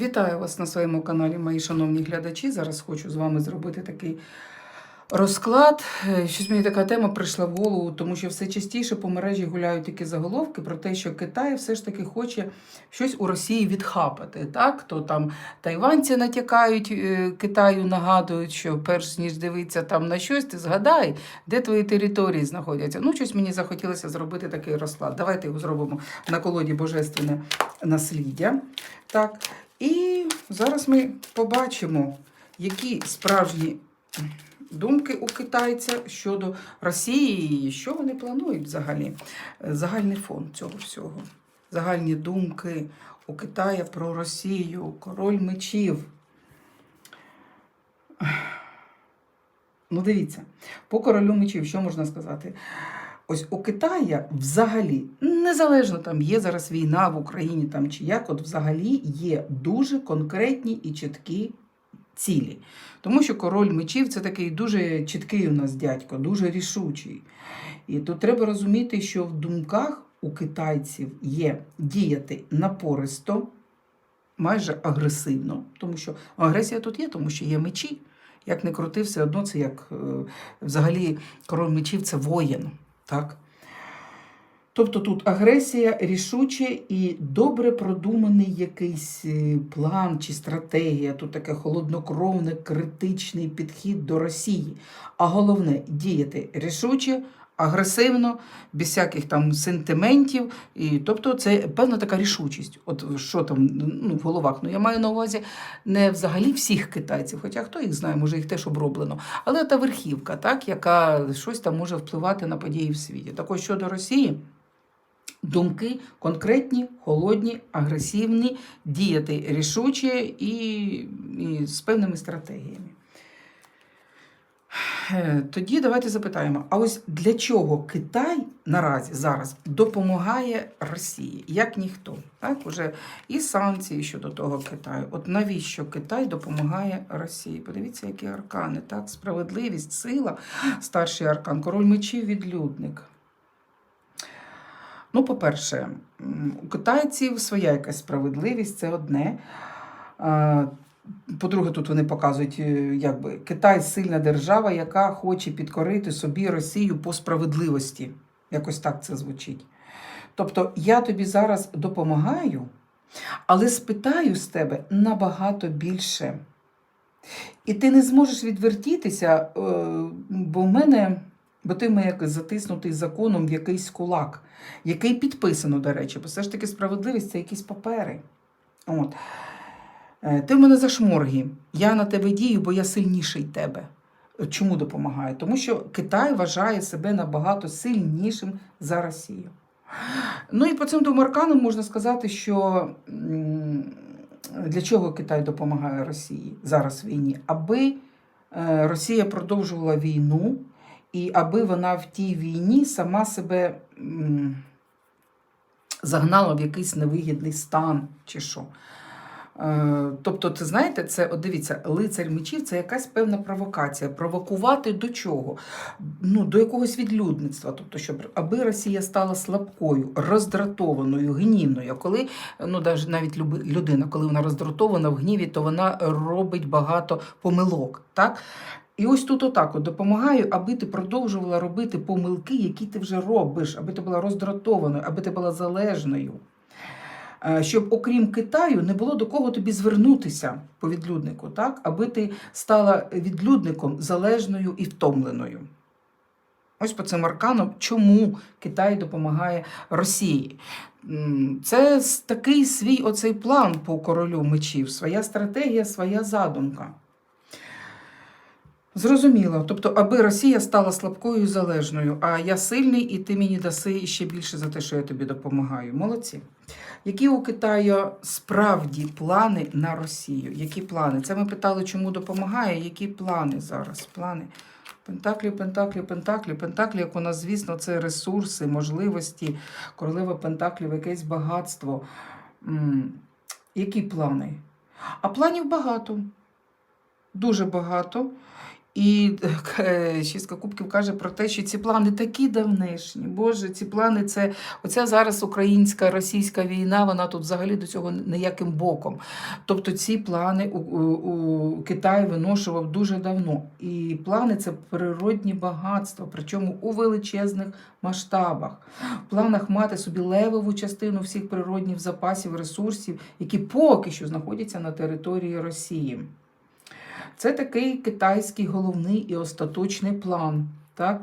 Вітаю вас на своєму каналі, мої шановні глядачі. Зараз хочу з вами зробити такий розклад. Е, Щось мені така тема прийшла в голову, тому що все частіше по мережі гуляють такі заголовки про те, що Китай все ж таки хоче щось у Росії відхапати. Так? То там тайванці натякають е, Китаю, нагадують, що перш ніж дивитися там на щось, ти згадай, де твої території знаходяться. Ну, щось мені захотілося зробити такий розклад. Давайте його зробимо на колоді Божественне насліддя. Так. І зараз ми побачимо, які справжні думки у китайця щодо Росії, і що вони планують взагалі. Загальний фон цього всього. Загальні думки у Китая про Росію, король мечів. Ну, дивіться, по королю мечів, що можна сказати? Ось у Китая взагалі, незалежно там є зараз війна в Україні там чи як, от взагалі є дуже конкретні і чіткі цілі. Тому що король мечів це такий дуже чіткий у нас дядько, дуже рішучий. І тут треба розуміти, що в думках у китайців є діяти напористо, майже агресивно, тому що агресія тут є, тому що є мечі. Як не крути, все одно це як е, взагалі король мечів це воїн. Так? Тобто тут агресія рішуче і добре продуманий якийсь е, план чи стратегія, тут таке холоднокровне, критичний підхід до Росії. А головне діяти рішуче, агресивно, без всяких там сентиментів. І, тобто це певна така рішучість. От що там ну, в головах. Ну я маю на увазі не взагалі всіх китайців, хоча хто їх знає, може їх теж оброблено. Але та верхівка, так, яка щось там може впливати на події в світі. Так ось щодо Росії. Думки конкретні, холодні, агресивні, діяти рішуче і, і з певними стратегіями. Е, Тоді давайте запитаємо: а ось для чого Китай наразі зараз допомагає Росії, як ніхто? Так, уже і санкції щодо того Китаю. От навіщо Китай допомагає Росії? Подивіться, які аркани, так, справедливість, сила, старший аркан, король мечів, відлюдник. Ну, по-перше, у китайців своя якась справедливість, це одне. По-друге, тут вони показують, е, якби Китай сильна держава, яка хоче підкорити собі Росію по справедливості. Якось так це звучить. Тобто, я тобі зараз допомагаю, але спитаю з тебе набагато більше. І ти не зможеш відвертітися, е, бо в мене, бо ти мене затиснутий законом в якийсь кулак, який підписано, до речі, бо все ж таки справедливість це якісь папери. От. Е, Ти в мене за шморги. Я на тебе дію, бо я сильніший тебе. Чому допомагаю? Тому що Китай вважає себе набагато сильнішим за Росію. Ну і по цим двом арканам можна сказати, що для чого Китай допомагає Росії зараз в війні? Аби е, Росія продовжувала війну, і аби вона в тій війні сама себе загнала в якийсь невигідний стан чи що. Е, Тобто, ти знаєте, це от дивіться, лицар мечів це якась певна провокація. Провокувати до чого? Ну, до якогось відлюдництва. Тобто, щоб аби Росія стала слабкою, роздратованою, гнівною. А коли ну, навіть людина, коли вона роздратована в гніві, то вона робить багато помилок. Так? І ось тут отак от допомагаю, аби ти продовжувала робити помилки, які ти вже робиш, аби ти була роздратованою, аби ти була залежною. Е, Щоб окрім Китаю не було до кого тобі звернутися по відлюднику, так? аби ти стала відлюдником залежною і втомленою. Ось по цим арканам, чому Китай допомагає Росії. Це такий свій оцей план по королю мечів, своя стратегія, своя задумка. Зрозуміло. Тобто, аби Росія стала слабкою і залежною, а я сильний, і ти мені даси ще більше за те, що я тобі допомагаю. Молодці. Які у Китаю справді плани на Росію? Які плани? Це ми питали, чому допомагає. Які плани зараз? Плани. Пентаклі, Пентаклі, Пентаклі. Пентаклі, як у нас, звісно, це ресурси, можливості, королева Пентаклів, якесь багатство. Які плани? А планів багато. Дуже багато. І е, шістка кубків каже про те, що ці плани такі давнишні. Боже, ці плани це оця зараз українська російська війна. Вона тут взагалі до цього ніяким боком. Тобто ці плани у, у Китай виношував дуже давно. І плани це природні багатства, причому у величезних масштабах. В планах мати собі левову частину всіх природних запасів, ресурсів, які поки що знаходяться на території Росії. Це такий китайський головний і остаточний план. Так?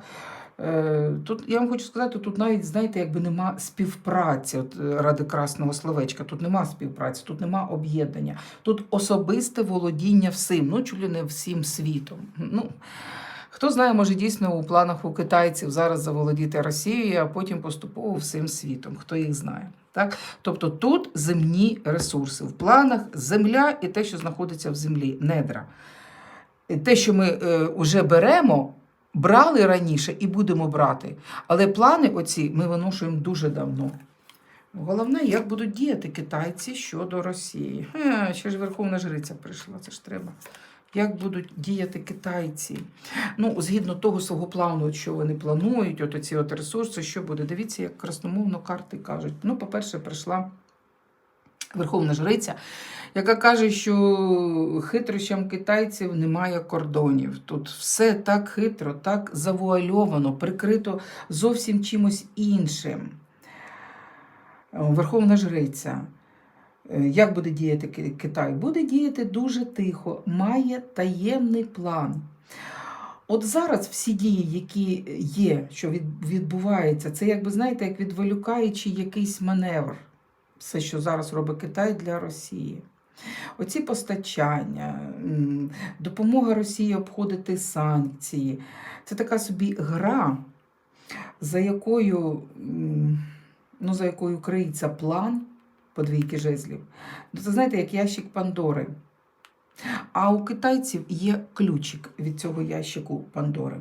Е, Тут я вам хочу сказати, тут навіть, знаєте, якби нема співпраці от, е, ради красного словечка. Тут нема співпраці, тут нема об'єднання. Тут особисте володіння всім, ну чулі не всім світом. Ну, Хто знає, може дійсно у планах у китайців зараз заволодіти Росією, а потім поступово всім світом. Хто їх знає? Так? Тобто тут земні ресурси. В планах земля і те, що знаходиться в землі, недра. Те, що ми е, вже беремо, брали раніше і будемо брати. Але плани оці ми виношуємо дуже давно. Головне, як будуть діяти китайці щодо Росії. Е, ще ж Верховна Жриця прийшла, це ж треба. Як будуть діяти китайці? Ну, згідно того свого плану, що вони планують, от оці от ресурси, що буде? Дивіться, як красномовно карти кажуть. Ну, по-перше, прийшла Верховна Жриця, яка каже, що хитрощам китайців немає кордонів. Тут все так хитро, так завуальовано, прикрито зовсім чимось іншим. Верховна Жриця. Е, Як буде діяти Китай? Буде діяти дуже тихо, має таємний план. От зараз всі дії, які є, що від- відбуваються, це якби знаєте, як відволікаючий якийсь маневр. Все, що зараз робить Китай для Росії. Оці постачання, допомога Росії обходити санкції. Це така собі гра, за якою, ну, за якою криється план подвійки жезлів. Ну, Це знаєте, як ящик Пандори. А у китайців є ключик від цього ящику Пандори.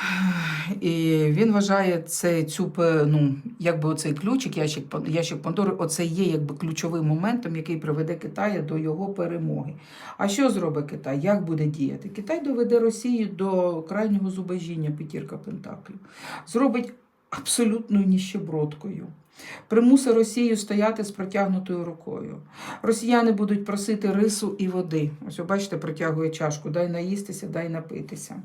І він вважає це цю ну, якби оцей ключик, ящик, ящик Пандори, оце є якби ключовим моментом, який приведе Китая до його перемоги. А що зробить Китай? Як буде діяти? Китай доведе Росію до крайнього зубожіння п'ятірка Пентаклів. Зробить абсолютною ніщебродкою. Примусить Росію стояти з протягнутою рукою. Росіяни будуть просити рису і води. Ось, бачите, протягує чашку. Дай наїстися, дай напитися.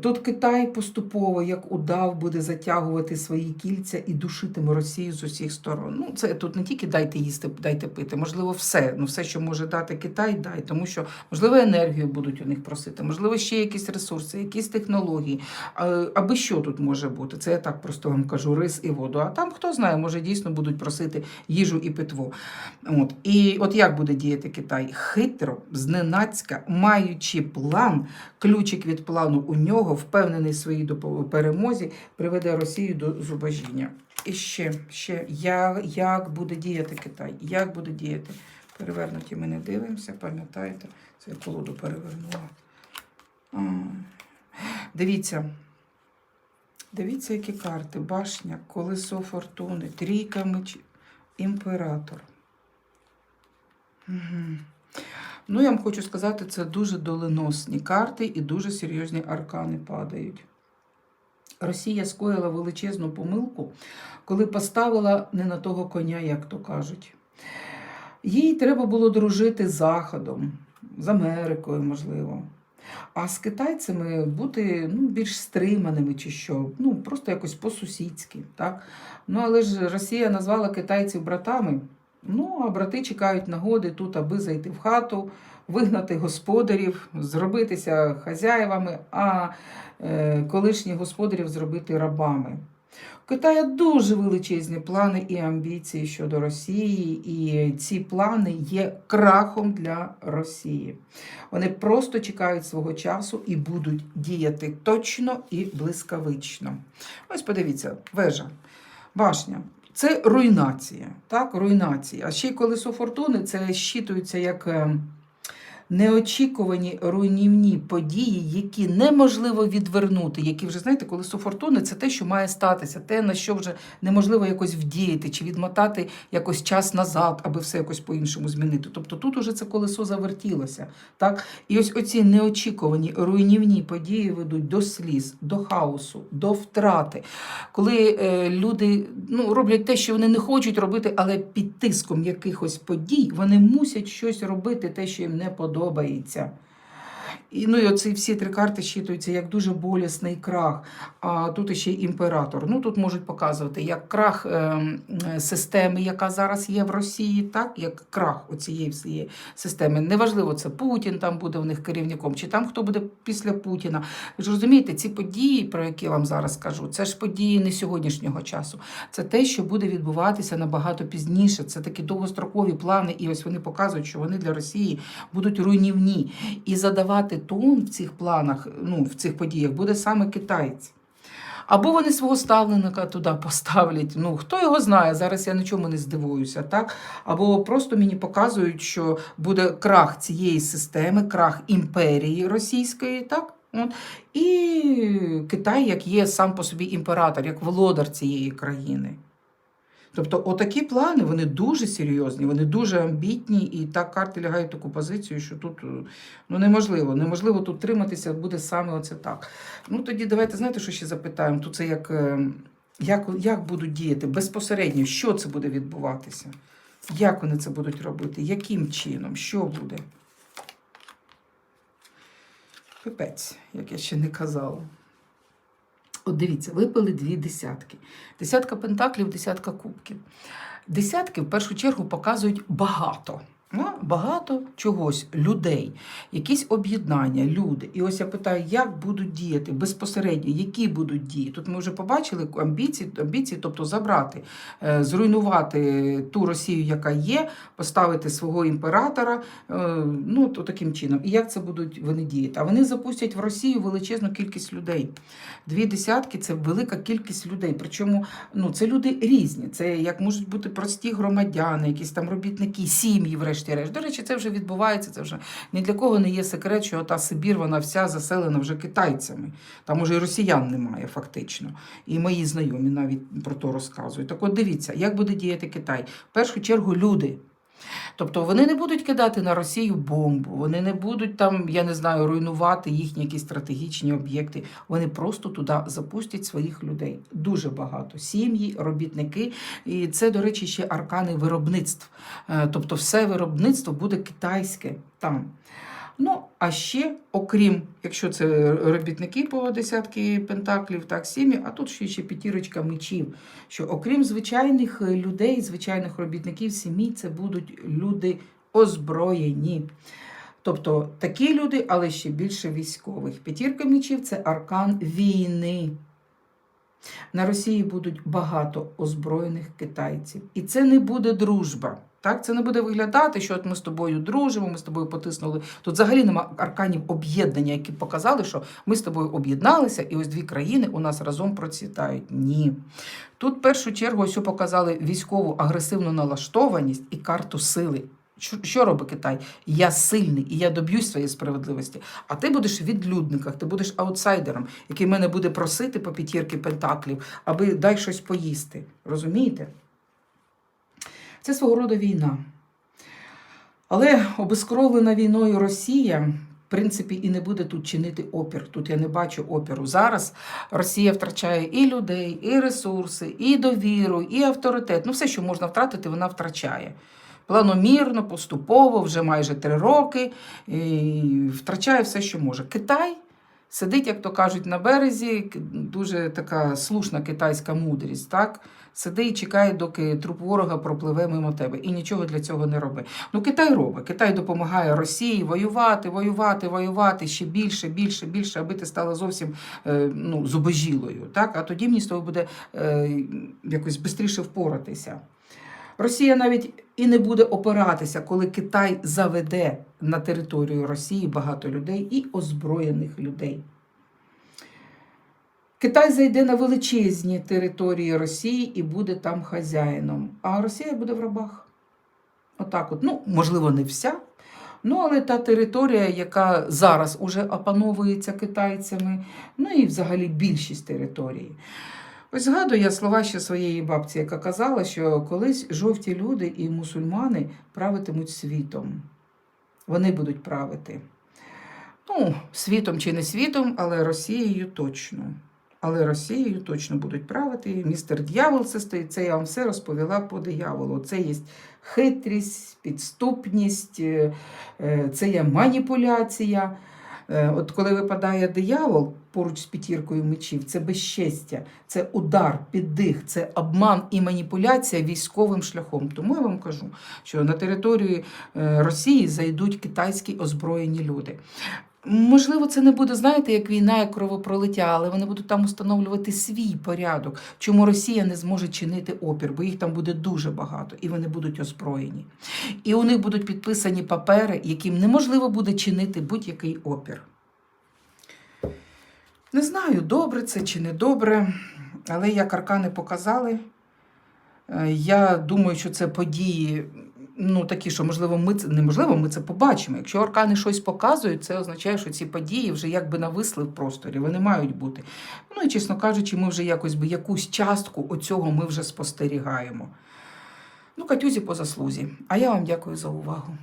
Тут Китай поступово, як удав, буде затягувати свої кільця і душитиме Росію з усіх сторон. Ну, це тут не тільки дайте їсти, дайте пити, можливо, все. Ну, все, що може дати Китай, дай, тому що, можливо, енергію будуть у них просити, можливо, ще якісь ресурси, якісь технології. Аби що тут може бути? Це я так просто вам кажу: рис і воду. А там хто знає, може дійсно будуть просити їжу і питво. От. І от як буде діяти Китай? Хитро, зненацька, маючи план, ключик від плану у нього, впевнений в своїй перемозі, приведе Росію до зубожіння. І ще, ще я, як буде діяти Китай? Як буде діяти? Перевернуті ми не дивимося, пам'ятаєте? Це я колоду перевернула. Дивіться. Дивіться, які карти. Башня, колесо фортуни, трійка мечів, імператор. Угу. Ну, я вам хочу сказати, це дуже доленосні карти і дуже серйозні аркани падають. Росія скоїла величезну помилку, коли поставила не на того коня, як то кажуть. Їй треба було дружити з Заходом, з Америкою, можливо. А з китайцями бути ну, більш стриманими чи що, ну просто якось по-сусідськи. Так? Ну, але ж Росія назвала китайців братами. Ну, а брати чекають нагоди тут, аби зайти в хату, вигнати господарів, зробитися хазяєвами, а е, колишніх господарів зробити рабами. У Китая дуже величезні плани і амбіції щодо Росії, і ці плани є крахом для Росії. Вони просто чекають свого часу і будуть діяти точно і блискавично. Ось подивіться, вежа, башня. Це руйнація, так, руйнація. А ще й колесо фортуни це щитується як е, неочікувані руйнівні події, які неможливо відвернути, які вже знаєте, колесо фортуни це те, що має статися, те, на що вже неможливо якось вдіяти чи відмотати якось час назад, аби все якось по-іншому змінити. Тобто тут уже це колесо завертілося. Так? І ось оці неочікувані руйнівні події ведуть до сліз, до хаосу, до втрати. Коли е, люди ну, роблять те, що вони не хочуть робити, але під тиском якихось подій вони мусять щось робити, те, що їм не подобається подобається. І, ну, і оці всі три карти щитуються як дуже болісний крах. А тут ще імператор. Ну тут можуть показувати як крах е, е, системи, яка зараз є в Росії, так як крах оцієї всієї системи. Неважливо, це Путін там буде в них керівником, чи там хто буде після Путіна. Ви ж розумієте, ці події, про які я вам зараз кажу, це ж події не сьогоднішнього часу. Це те, що буде відбуватися набагато пізніше. Це такі довгострокові плани, і ось вони показують, що вони для Росії будуть руйнівні. І задавати тон в цих планах, ну в цих подіях, буде саме китайці. Або вони свого ставленика туди поставлять. Ну хто його знає, зараз я нічому не здивуюся, так? Або просто мені показують, що буде крах цієї системи, крах імперії російської, так? От. І Китай, як є сам по собі імператор, як володар цієї країни. Тобто, отакі плани вони дуже серйозні, вони дуже амбітні, і так карти лягають в таку позицію, що тут е, ну, неможливо. Неможливо тут триматися, буде саме оце так. Ну тоді давайте знаєте, що ще запитаємо? Тут це як, е, як, як будуть діяти безпосередньо, що це буде відбуватися? Як вони це будуть робити? Яким чином? Що буде? Пипець, як я ще не казала. От дивіться, випили дві десятки. Десятка пентаклів, десятка кубків. Десятки в першу чергу показують багато. Ну, багато чогось, людей, якісь об'єднання, люди. І ось я питаю, як будуть діяти безпосередньо, які будуть дії. Тут ми вже побачили амбіції, амбіції тобто забрати, е, зруйнувати ту Росію, яка є, поставити свого імператора, е, ну то таким чином. І як це будуть вони діяти? А вони запустять в Росію величезну кількість людей. Дві десятки це велика кількість людей. Причому ну, це люди різні. Це як можуть бути прості громадяни, якісь там робітники, сім'ї, врешті-решт. До речі, це вже відбувається. Це вже ні для кого не є секрет, що та Сибір вона вся заселена вже китайцями. Там уже і росіян немає, фактично. І мої знайомі навіть про то розказують. Так от дивіться, як буде діяти Китай. В першу чергу люди. Тобто вони не будуть кидати на Росію бомбу, вони не будуть там, я не знаю, руйнувати їхні якісь стратегічні об'єкти. Вони просто туди запустять своїх людей. Дуже багато. Сім'ї, робітники. І це, до речі, ще аркани виробництв. Е, Тобто, все виробництво буде китайське там. Ну, а ще, окрім, якщо це робітники по десятки пентаклів, так, сім'ї, а тут ще, ще п'ятірочка мечів. Що окрім звичайних людей, звичайних робітників сім'ї, це будуть люди озброєні. Тобто такі люди, але ще більше військових. П'ятірка мечів це аркан війни. На Росії будуть багато озброєних китайців. І це не буде дружба. Так, це не буде виглядати, що от ми з тобою дружимо, ми з тобою потиснули. Тут взагалі нема арканів об'єднання, які показали, що ми з тобою об'єдналися, і ось дві країни у нас разом процвітають. Ні. Тут в першу чергу ось показали військову агресивну налаштованість і карту сили. Що, робить Китай? Я сильний і я доб'юсь своєї справедливості. А ти будеш в відлюдниках, ти будеш аутсайдером, який мене буде просити по п'ятірки пентаклів, аби дай щось поїсти. Розумієте? Це свого роду війна. Але обезкровлена війною Росія, в принципі, і не буде тут чинити опір. Тут я не бачу опіру. Зараз Росія втрачає і людей, і ресурси, і довіру, і авторитет. Ну, все, що можна втратити, вона втрачає. Планомірно, поступово, вже майже три роки, і втрачає все, що може. Китай сидить, як то кажуть, на березі, дуже така слушна китайська мудрість. так? Сиди і чекає, доки труп ворога пропливе мимо тебе. І нічого для цього не робить. Ну, Китай робить. Китай допомагає Росії воювати, воювати, воювати ще більше, більше, більше, аби ти стала зовсім е, ну, зубожілою. Так? А тоді мені з тобою буде е, якось швидше впоратися. Росія навіть і не буде опиратися, коли Китай заведе на територію Росії багато людей і озброєних людей. Китай зайде на величезні території Росії і буде там хазяїном, а Росія буде в рабах. Отак от. Ну, можливо, не вся. Ну, але та територія, яка зараз уже опановується китайцями, ну і взагалі більшість території. Ось згадую я слова ще своєї бабці, яка казала, що колись жовті люди і мусульмани правитимуть світом. Вони будуть правити. Ну, світом чи не світом, але Росією точно. Але Росією точно будуть правити. Містер Д'явол це стоїть. Це я вам все розповіла по дияволу. Це є хитрість, підступність, е, це є маніпуляція. Е, От коли випадає диявол поруч з п'ятіркою мечів, це безчестя, це удар, піддих, це обман і маніпуляція військовим шляхом. Тому я вам кажу, що на територію е, Росії зайдуть китайські озброєні люди. Можливо, це не буде, знаєте, як війна, як кровопролиття, але вони будуть там установлювати свій порядок, чому Росія не зможе чинити опір, бо їх там буде дуже багато, і вони будуть озброєні. І у них будуть підписані папери, яким неможливо буде чинити будь-який опір. Не знаю, добре це чи не добре, але як аркани показали, е, я думаю, що це події ну, такі, що можливо, ми це неможливо, ми це побачимо. Якщо аркани щось показують, це означає, що ці події вже якби нависли в просторі, вони мають бути. Ну і чесно кажучи, ми вже якось би якусь частку оцього ми вже спостерігаємо. Ну, Катюзі по заслузі. А я вам дякую за увагу.